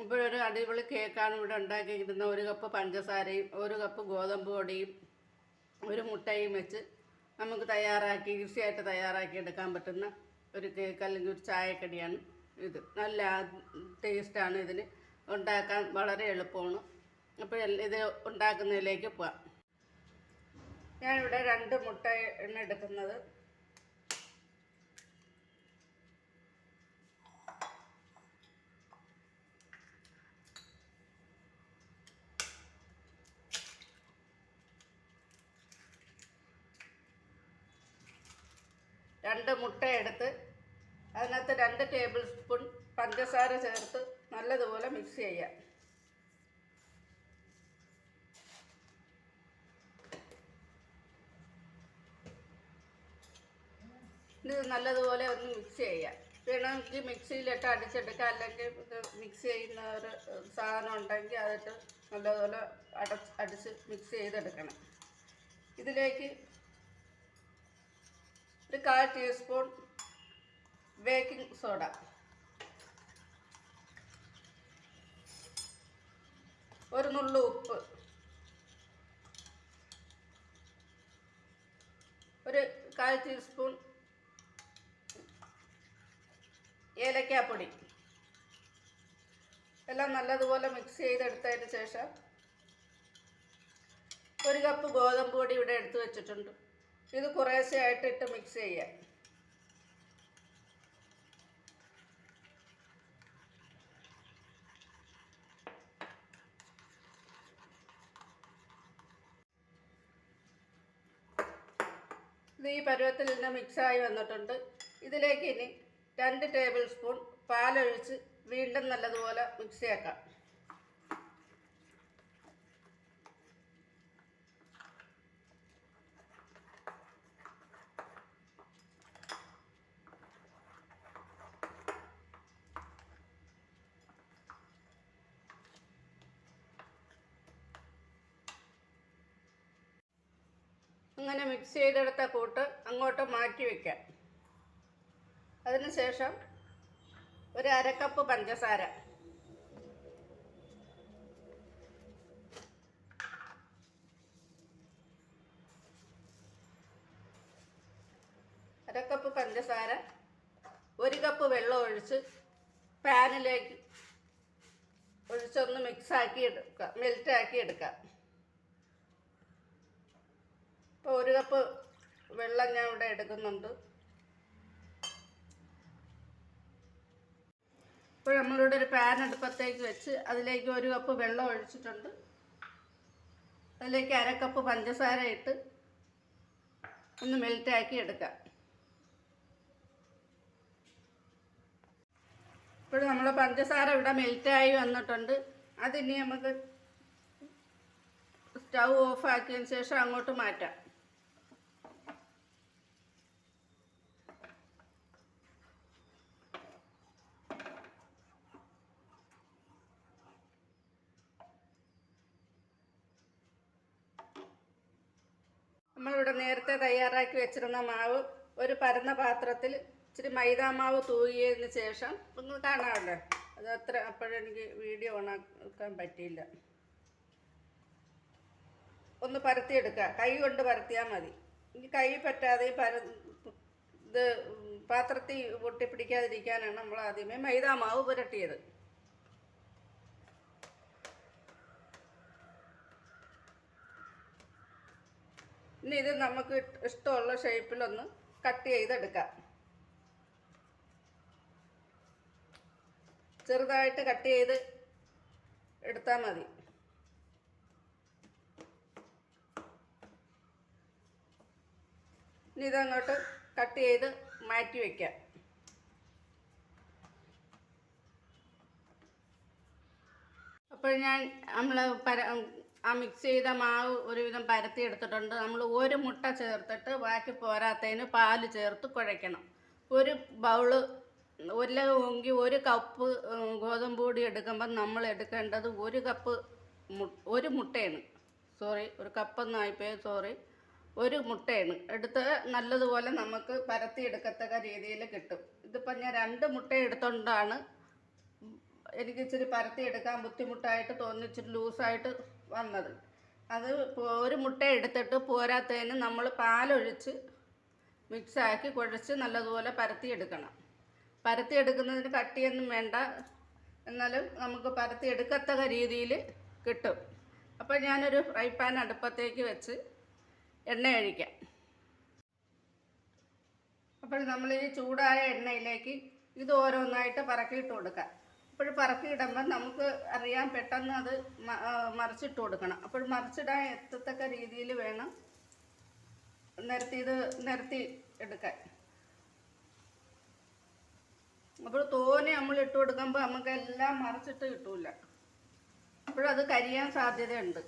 ഇപ്പോഴൊരു അടിപൊളി കേക്കാണ് ഇവിടെ ഉണ്ടാക്കിയിരിക്കുന്ന ഒരു കപ്പ് പഞ്ചസാരയും ഒരു കപ്പ് ഗോതമ്പ് പൊടിയും ഒരു മുട്ടയും വെച്ച് നമുക്ക് തയ്യാറാക്കി ഈസിയായിട്ട് തയ്യാറാക്കി എടുക്കാൻ പറ്റുന്ന ഒരു കേക്ക് അല്ലെങ്കിൽ ഒരു ചായക്കടിയാണ് ഇത്. നല്ല ടേസ്റ്റാണ് ഇതിന്. ഉണ്ടാക്കാൻ വളരെ എളുപ്പമാണ്. അപ്പോൾ ഇത് ഉണ്ടാക്കുന്നതിലേക്ക് പോവാം. ഞാനിവിടെ രണ്ട് മുട്ട എണ്ണ എടുക്കുന്നത് രണ്ട് മുട്ട എടുത്ത് അതിനകത്ത് രണ്ട് ടേബിൾ സ്പൂൺ പഞ്ചസാര ചേർത്ത് നല്ലതുപോലെ മിക്സ് ചെയ്യാം. ഇത് നല്ലതുപോലെ ഒന്ന് മിക്സ് ചെയ്യാം. വേണമെങ്കിൽ മിക്സിയിലിട്ട് അടിച്ചെടുക്കാം. അല്ലെങ്കിൽ മിക്സ് ചെയ്യുന്ന ഒരു സാധനം ഉണ്ടെങ്കിൽ അതിട്ട് നല്ലതുപോലെ അടച്ച് അടിച്ച് മിക്സ് ചെയ്തെടുക്കണം. ഇതിലേക്ക് ഒരു കാൽ ടീസ്പൂൺ ബേക്കിംഗ് സോഡ ഒരു നുള്ളു ഉപ്പ്. ഒരു കാൽ ടീസ്പൂൺ ഏലക്കാപ്പൊടി. എല്ലാം നല്ലതുപോലെ മിക്സ് ചെയ്തെടുത്തതിന് ശേഷം ഒരു കപ്പ് ഗോതമ്പ് പൊടി ഇവിടെ എടുത്തു വെച്ചിട്ടുണ്ട്. ഇത് കുറേശ്ശെയായിട്ട് ഇട്ട് മിക്സ് ചെയ്യാം. ഈ പരുവത്തിൽ നിന്ന് മിക്സായി വന്നിട്ടുണ്ട്. ഇതിലേക്ക് ഇനി രണ്ട് ടേബിൾ സ്പൂൺ പാലൊഴിച്ച് വീണ്ടും നല്ലതുപോലെ മിക്സ് ആക്കാം അങ്ങനെ മിക്സ് ചെയ്തെടുത്ത കൂട്ട് അങ്ങോട്ട് മാറ്റി വയ്ക്കാം അതിനുശേഷം ഒരു അരക്കപ്പ് പഞ്ചസാര. അരക്കപ്പ് പഞ്ചസാര ഒരു കപ്പ് വെള്ളം ഒഴിച്ച് പാനിലേക്ക് ഒഴിച്ചൊന്ന് മിക്സാക്കി എടുക്കാം മെൽറ്റാക്കി എടുക്കാം ഇപ്പോൾ ഒരു കപ്പ് വെള്ളം ഞാൻ ഇവിടെ എടുക്കുന്നുണ്ട്. ഇപ്പോൾ നമ്മളിവിടെ ഒരു പാൻ അടുപ്പത്തേക്ക് വെച്ച് അതിലേക്ക് ഒരു കപ്പ് വെള്ളം ഒഴിച്ചിട്ടുണ്ട്. അതിലേക്ക് അര കപ്പ് പഞ്ചസാര ഇട്ട് ഒന്ന് മെൽറ്റാക്കി എടുക്കാം. ഇപ്പോൾ നമ്മൾ പഞ്ചസാര ഇവിടെ മെൽറ്റായി വന്നിട്ടുണ്ട്. അതിനി നമുക്ക് സ്റ്റൗ ഓഫ് ആക്കിയതിന് ശേഷം അങ്ങോട്ട് മാറ്റാം. നമ്മളിവിടെ നേരത്തെ തയ്യാറാക്കി വെച്ചിരുന്ന മാവ് ഒരു പരന്ന പാത്രത്തിൽ ഇച്ചിരി മൈദാ മാവ് തൂകിയതിന് ശേഷം നിങ്ങൾ കാണാമല്ലോ. അത് അത്ര അപ്പോഴെനിക്ക് വീഡിയോ ഓണാക്കാൻ പറ്റിയില്ല. ഒന്ന് പരത്തിയെടുക്കുക കൈ കൊണ്ട് പരത്തിയാൽ മതി. ഇനി കൈ പറ്റാതെ പര ഇത് പാത്രത്തിൽ പൊട്ടിപ്പിടിക്കാതിരിക്കാനാണ് നമ്മൾ ആദ്യമേ മൈദാ മാവ് പുരട്ടിയത്. ഇനി ഇത് നമുക്ക് ഇഷ്ടമുള്ള ഷേപ്പിലൊന്ന് കട്ട് ചെയ്തെടുക്കാം. ചെറുതായിട്ട് കട്ട് ചെയ്ത് എടുത്താൽ മതി. ഇനി ഇതങ്ങോട്ട് കട്ട് ചെയ്ത് മാറ്റി വയ്ക്കാം അപ്പോൾ ഞാൻ നമ്മൾ പര ആ മിക്സ് ചെയ്ത മാവ് ഒരുവിധം പരത്തി എടുത്തിട്ടുണ്ട്. നമ്മൾ ഒരു മുട്ട ചേർത്തിട്ട് ബാക്കി പോരാത്തതിന് പാൽ ചേർത്ത് കുഴയ്ക്കണം. ഒരു ബൗൾ ഒരു ഒരു കപ്പ് ഗോതമ്പ് പൊടി എടുക്കുമ്പം നമ്മൾ എടുക്കേണ്ടത് ഒരു കപ്പ് ഒരു മുട്ടയാണ്. സോറി ഒരു കപ്പൊന്നായിപ്പോയി സോറി ഒരു മുട്ടയാണ്. എടുത്ത് നല്ലതുപോലെ നമുക്ക് പരത്തി എടുക്കത്തക്ക രീതിയിൽ കിട്ടും. ഇതിപ്പം ഞാൻ രണ്ട് മുട്ട എടുത്തോണ്ടാണ് എനിക്ക് ഇച്ചിരി പരത്തി എടുക്കാൻ ബുദ്ധിമുട്ടായിട്ട് തോന്നി ഇച്ചിരി ലൂസായിട്ട് വന്നത്. അത് ഒരു മുട്ട എടുത്തിട്ട് പോരാത്തതിന് നമ്മൾ പാലൊഴിച്ച് മിക്സാക്കി കുഴച്ച് നല്ലതുപോലെ പരത്തി എടുക്കണം പരത്തി എടുക്കുന്നതിന് കട്ടിയൊന്നും വേണ്ട. എന്നാലും നമുക്ക് പരത്തി എടുക്കത്തക്ക രീതിയിൽ കിട്ടും. അപ്പോൾ ഞാനൊരു ഫ്രൈ പാൻ അടുപ്പത്തേക്ക് വെച്ച് എണ്ണ ഒഴിക്കാം. അപ്പോൾ നമ്മൾ ഈ ചൂടായ എണ്ണയിലേക്ക് ഇത് ഓരോന്നായിട്ട് പറക്കിയിട്ട് കൊടുക്കാം. അപ്പോൾ പറക്കിയിടുമ്പോൾ നമുക്ക് അറിയാൻ പെട്ടെന്ന് അത് മറിച്ചിട്ട് കൊടുക്കണം. അപ്പോൾ മറിച്ചിടാൻ എത്തത്തക്ക രീതിയിൽ വേണം. നിരത്തി ഇത് നിരത്തി എടുക്കാൻ. അപ്പോൾ തോനെ നമ്മൾ ഇട്ട് കൊടുക്കുമ്പോൾ നമുക്ക് എല്ലാം മറിച്ചിട്ട് കിട്ടൂല. അപ്പോഴത് കരിയാൻ സാധ്യതയുണ്ട്.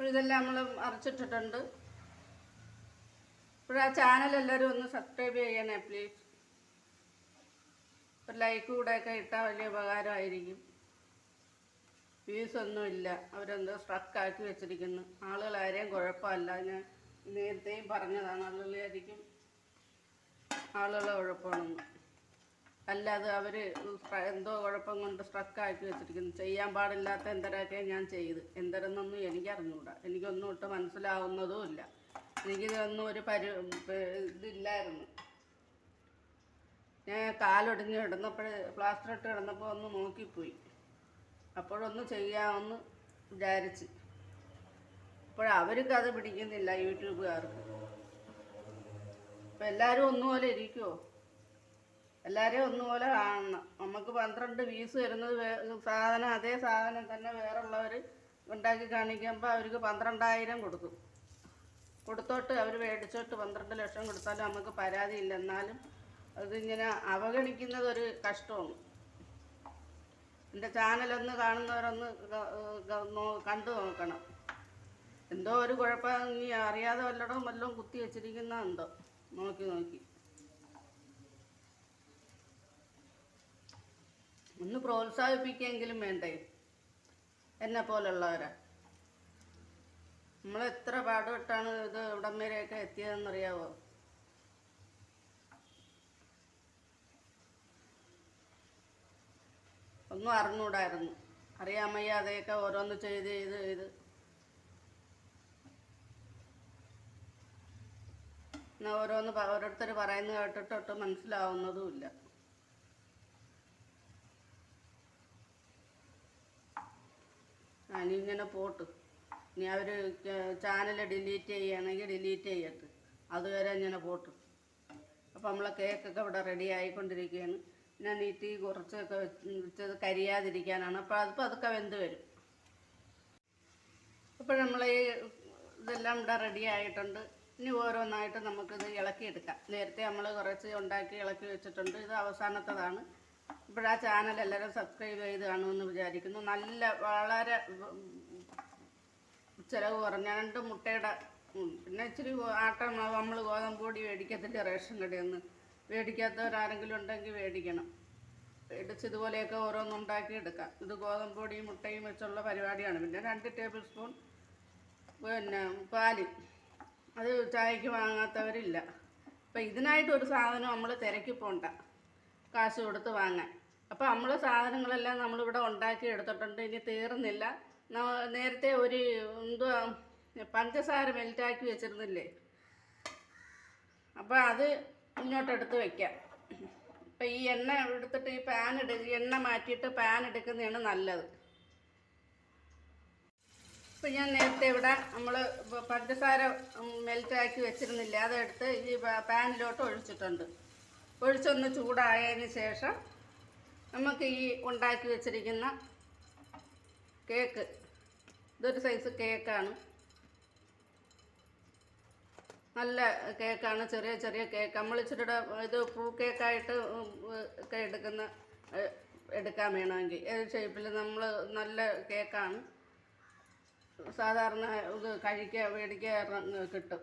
അപ്പോൾ ഇതെല്ലാം നമ്മൾ അരച്ചിട്ടിട്ടുണ്ട് ഇപ്പോൾ ആ ചാനൽ എല്ലാവരും ഒന്ന് സബ്സ്ക്രൈബ് ചെയ്യണേ പ്ലീസ് ഒരു ലൈക്ക് കൂടെയൊക്കെ ഇട്ടാൽ വലിയ ഉപകാരമായിരിക്കും. വ്യൂസ് ഒന്നും ഇല്ല. അവരെന്തോ സ്ട്രക്കാക്കി വെച്ചിരിക്കുന്നു. ആളുകൾ ആരെയും കുഴപ്പമല്ല. ഞാൻ നേരത്തെയും പറഞ്ഞതാണ് ആളുകളായിരിക്കും ആളുകളെ കുഴപ്പമാണെന്ന് അല്ലാതെ അവർ എന്തോ കുഴപ്പം കൊണ്ട് സ്ട്രക്കാക്കി വെച്ചിരിക്കുന്നു. ചെയ്യാൻ പാടില്ലാത്ത എന്തരൊക്കെ ഞാൻ ചെയ്ത്? എന്തരെന്നൊന്നും എനിക്കറിഞ്ഞൂടാ. എനിക്കൊന്നും ഒട്ട് മനസ്സിലാവുന്നതും ഇല്ല. എനിക്കിതൊന്നും ഒരു പരി ഇതില്ലായിരുന്നു. ഞാൻ കാലൊടിഞ്ഞ് കിടന്നപ്പോൾ പ്ലാസ്റ്റർ ഇട്ട് കിടന്നപ്പോൾ ഒന്ന് നോക്കിപ്പോയി. അപ്പോഴൊന്ന് ചെയ്യാമെന്ന് വിചാരിച്ച്. അപ്പോഴവർക്കത് പിടിക്കുന്നില്ല യൂട്യൂബുകാർക്ക്. അപ്പം എല്ലാവരും ഒന്നുപോലെ ഇരിക്കുമോ എല്ലാവരെയും ഒന്നുപോലെ കാണണം. നമുക്ക് പന്ത്രണ്ട് പീസ് വരുന്നത് സാധനം അതേ സാധനം തന്നെ വേറുള്ളവർ ഉണ്ടാക്കി കാണിക്കുമ്പോൾ അവർക്ക് പന്ത്രണ്ടായിരം കൊടുക്കും കൊടുത്തോട്ട് അവർ മേടിച്ചോട്ട് പന്ത്രണ്ട് ലക്ഷം കൊടുത്താലും നമുക്ക് പരാതിയില്ല എന്നാലും അതിങ്ങനെ അവഗണിക്കുന്നത് ഒരു കഷ്ടമാണ് എന്റെ ചാനലൊന്ന് കാണുന്നവരൊന്ന് കണ്ടു നോക്കണം. എന്തോ ഒരു കുഴപ്പം ഇനി അറിയാതെ വല്ലടവും വല്ലതും കുത്തി വെച്ചിരിക്കുന്നതുണ്ടോ നോക്കി നോക്കി. ഒന്ന് പ്രോത്സാഹിപ്പിക്കെങ്കിലും വേണ്ടേ? എന്നെ പോലുള്ളവരെ. നമ്മൾ എത്ര പാടുപെട്ടാണ് ഇത് ഇവിടം വരെയൊക്കെ എത്തിയതെന്നറിയാവോ? ഒന്നും അറിഞ്ഞൂടായിരുന്നു അറിയാൻ വയ്യാതെയൊക്കെ ഓരോന്ന് ചെയ്ത് ചെയ്ത് ചെയ്ത്. എന്നാ ഓരോന്ന് ഓരോരുത്തർ പറയുന്നത് കേട്ടിട്ടൊട്ടും മനസ്സിലാവുന്നതുമില്ല ഇങ്ങനെ പോട്ട്. ഇനി അവർ ചാനൽ ഡിലീറ്റ് ചെയ്യുകയാണെങ്കിൽ ഡിലീറ്റ് ചെയ്യട്ട് അതുവരെ ഇങ്ങനെ പോട്ട്. അപ്പോൾ നമ്മളെ കേക്കൊക്കെ ഇവിടെ റെഡി ആയിക്കൊണ്ടിരിക്കുകയാണ്. ഞാൻ തീ കുറച്ചൊക്കെ വെച്ച് വെച്ചത് കരിയാതിരിക്കാനാണ്. അപ്പോൾ അത് അതൊക്കെ വെന്ത് വരും. അപ്പോൾ നമ്മൾ ഈ ഇതെല്ലാം ഇവിടെ റെഡി ആയിട്ടുണ്ട്. ഇനി ഓരോന്നായിട്ട് നമുക്കിത് ഇളക്കിയെടുക്കാം. നേരത്തെ നമ്മൾ കുറച്ച് ഉണ്ടാക്കി ഇളക്കി വെച്ചിട്ടുണ്ട്. ഇത് അവസാനത്തതാണ്. ഇപ്പോഴാ ചാനൽ എല്ലാവരും സബ്സ്ക്രൈബ് ചെയ്ത് കാണുമെന്ന് വിചാരിക്കുന്നു. നല്ല വളരെ ചിലവ് കുറഞ്ഞ രണ്ട് മുട്ടയുടെ പിന്നെ ഇച്ചിരി ആട്ട നമ്മൾ ഗോതമ്പ് പൊടി മേടിക്കത്തില്ല റേഷൻ കടയിൽ നിന്ന്. മേടിക്കാത്തവരാരെങ്കിലും ഉണ്ടെങ്കിൽ മേടിക്കണം. മേടിച്ച് ഇതുപോലെയൊക്കെ ഓരോന്നുണ്ടാക്കി എടുക്കാം. ഇത് ഗോതമ്പ് പൊടിയും മുട്ടയും വെച്ചുള്ള പരിപാടിയാണ്. പിന്നെ രണ്ട് ടേബിൾ സ്പൂൺ പിന്നെ പാൽ. അത് ചായക്ക് വാങ്ങാത്തവരില്ല. അപ്പം ഇതിനായിട്ട് ഒരു സാധനം നമ്മൾ തിരക്കി പോണ്ട. കാശ് കൊടുത്ത് വാങ്ങാൻ. അപ്പോൾ നമ്മൾ സാധനങ്ങളെല്ലാം നമ്മളിവിടെ ഉണ്ടാക്കി എടുത്തിട്ടുണ്ട് ഇനി തീർന്നില്ല. നേരത്തെ ഒരു എന്തുവാ പഞ്ചസാര മെൽറ്റാക്കി വെച്ചിരുന്നില്ലേ? അപ്പോൾ അത് ഇങ്ങോട്ടെടുത്ത് വയ്ക്കാം അപ്പം ഈ എണ്ണ എടുത്തിട്ട് ഈ പാൻ എടു എണ്ണ മാറ്റിയിട്ട് പാൻ എടുക്കുന്നതാണ് നല്ലത്. ഇപ്പം ഞാൻ നേരത്തെ ഇവിടെ നമ്മൾ പഞ്ചസാര മെൽറ്റാക്കി വെച്ചിരുന്നില്ല അതെടുത്ത് ഈ പാനിലോട്ട് ഒഴിച്ചിട്ടുണ്ട്. ഒഴിച്ചൊന്ന് ചൂടായതിന് ശേഷം നമുക്ക് ഈ ഉണ്ടാക്കി വെച്ചിരിക്കുന്ന കേക്ക്. ഇതൊരു സൈസ് കേക്കാണ്. നല്ല കേക്കാണ് ചെറിയ ചെറിയ കേക്ക്. നമ്മൾ ഇച്ചിരിയുടെ ഇത് പൂ കേക്കായിട്ട് ഒക്കെ എടുക്കുന്ന എടുക്കാൻ വേണമെങ്കിൽ. ഏത് ഷേപ്പിൽ നമ്മൾ നല്ല കേക്കാണ്. സാധാരണ ഇത് കഴിക്കുക മേടിക്കുക കിട്ടും.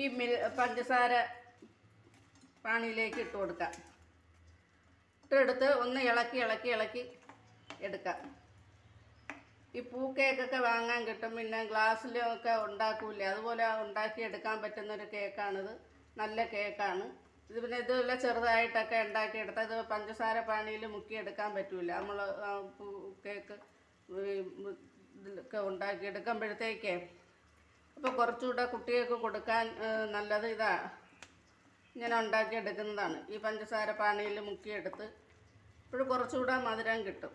ഈ മിൽ പഞ്ചസാര പാണിയിലേക്ക് ഇട്ട് കൊടുക്കാം. ഇട്ടെടുത്ത് ഒന്ന് ഇളക്കി ഇളക്കി ഇളക്കി എടുക്കാം. ഈ പൂ കേക്കൊക്കെ വാങ്ങാൻ കിട്ടും. പിന്നെ ഗ്ലാസ്സിലൊക്കെ ഉണ്ടാക്കൂലേ അതുപോലെ ഉണ്ടാക്കി എടുക്കാൻ പറ്റുന്നൊരു കേക്കാണിത്. നല്ല കേക്കാണ്. ഇത് പിന്നെ ഇതുപോലെ ചെറുതായിട്ടൊക്കെ ഉണ്ടാക്കിയെടുത്താൽ ഇത് പഞ്ചസാര പാനിയിൽ മുക്കിയെടുക്കാൻ പറ്റൂല. നമ്മൾ പൂ കേക്ക് ഇതൊക്കെ ഉണ്ടാക്കി ഉണ്ടാക്കിയെടുക്കുമ്പോഴത്തേക്കേ അപ്പോൾ കുറച്ചുകൂടെ കുട്ടികൾക്ക് കൊടുക്കാൻ നല്ലത് ഇതാ. ഇങ്ങനെ ഉണ്ടാക്കിയെടുക്കുന്നതാണ്. ഈ പഞ്ചസാര പാനിയിൽ മുക്കിയെടുത്ത് ഇപ്പോൾ കുറച്ചുകൂടെ മധുരം കിട്ടും.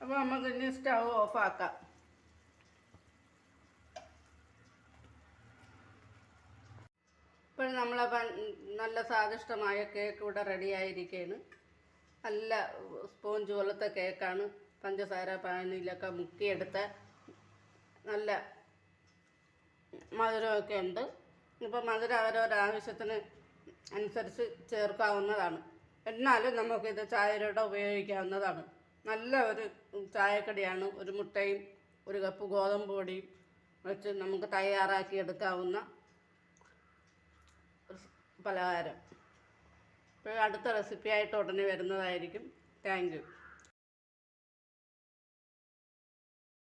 അപ്പോൾ നമുക്ക് ഇനി സ്റ്റവ് ഓഫാക്കാം ഇപ്പോൾ നമ്മളെ നല്ല സ്വാദിഷ്ടമായ കേക്ക് ഇവിടെ റെഡി ആയിരിക്കുകയാണ് നല്ല സ്പോഞ്ച് പോലത്തെ കേക്കാണ് പഞ്ചസാര പാനിലൊക്കെ മുക്കിയെടുത്ത നല്ല മധുരമൊക്കെ ഉണ്ട്. ഇപ്പോൾ മധുരം അവരവരുടെ ആവശ്യത്തിന് അനുസരിച്ച് ചേർക്കാവുന്നതാണ്. എന്നാലും നമുക്കിത് ചായയിലൂടെ ഉപയോഗിക്കാവുന്നതാണ്. നല്ല ഒരു ചായക്കടിയാണ്. ഒരു മുട്ടയും ഒരു കപ്പ് ഗോതമ്പ് പൊടിയും വെച്ച് നമുക്ക് തയ്യാറാക്കി എടുക്കാവുന്ന പലഹാരം. ഇപ്പോൾ അടുത്ത റെസിപ്പിയായിട്ട് ഉടനെ വരുന്നതായിരിക്കും. Thank you.